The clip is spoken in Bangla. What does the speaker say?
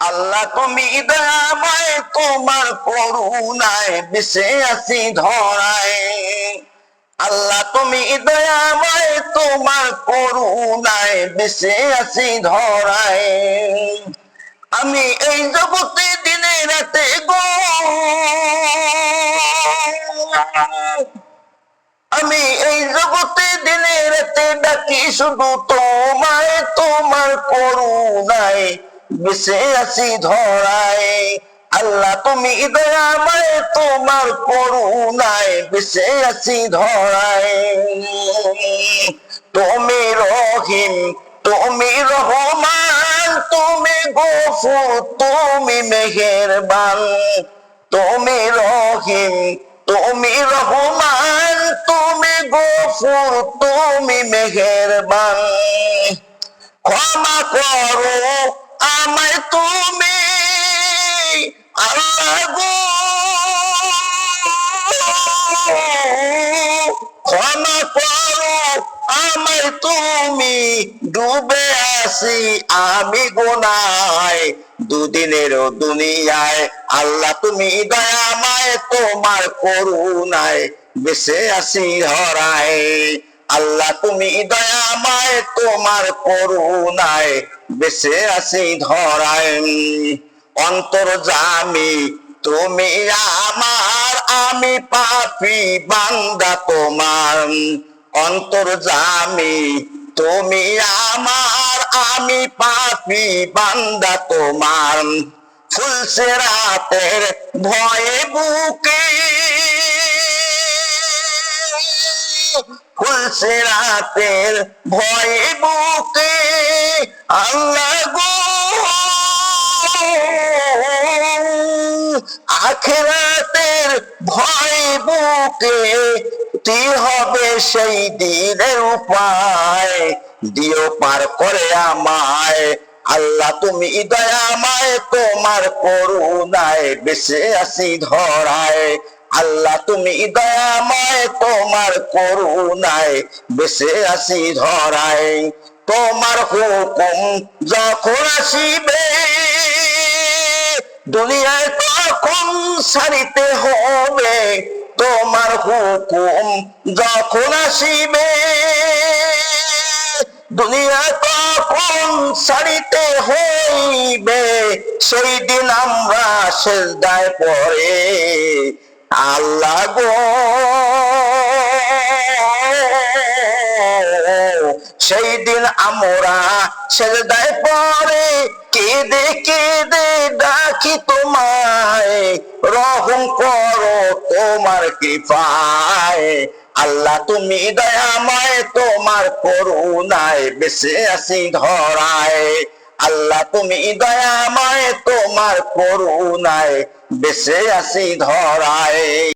আল্লাহ তুমি দয়াময়, তোমার করুণায় বেঁচে আছি ধরায়। আল্লাহ তুমি দয়াময়, তোমার করুণায় বেঁচে আছি ধরায়। আমি এই জগতে দিনে রাতে গো। আমি এই জগতে দিনে রাতে ডাকি শুধু তোমায়, তোমার করুণায় বেঁচে আছি ধরায়। আল্লাহ, তুমি দয়াময়, তোমার করুণায় বেঁচে আছি ধরায়। তুমি রহিম, তুমি রহমান, তুমি গফুর, তুমি মেহেরবান। তুমি রহিম, তুমি রহমান, তুমি গফুর, তুমি মেহেরবান। ক্ষমা করো আমায় তুমি আল্লাহ গো। ক্ষমা করো আমায় তুমি ডুবে আসি আমি গোনায়। দুদিনের দুনিয়ায় আল্লাহ তুমি দয়াময় তোমার করুণায় বেঁচে আসি হরায়। আল্লাহ, তুমি দয়াময় তোমার করুণায় বেঁচে আসি ধরায়। অন্তর জামি, তুমি আমার, আমি পাপি বান্দা তোমার। অন্তর জামি, তুমি আমার, আমি পাপি বান্দা তোমার। ফুলসে রাতের ভয়ে বুকে। ফুলসে রাতের ভয়ে বুকে আল্লাহ গো। আখেরাতের ভয় বুকে কি হবে সেই দিনের উপায়? দিও পার করে আমায়। আল্লাহ তুমি দয়া দয়াময় তোমার করুণায় বেঁচে আসি ধরায়। আল্লাহ, তুমি দয়াময়, তোমার করুণায় বেঁচে আসি ধরায়। তোমার হুকুম যখন আসিবে, দুনিয়ায় তখন সারিতে হবে। তোমার হুকুম যখন আসিবে দুনিয়া তখন সারিতে হইবে। সেই দিন আমরা সেজদায় পড়ে। আল্লাহ গো। সেই দিন আমরা সেজদায় পড়ে, কেঁদে কেঁদে ডাকি তোমায়, রহম করো তোমার কৃপায়। আল্লাহ তুমি দয়া দয়াময়, তোমার করুণায় বেঁচে আসি ধরায়। আল্লাহ তুমি দয়াময় তোমার করুণায় বেঁচে আসি ধরায়।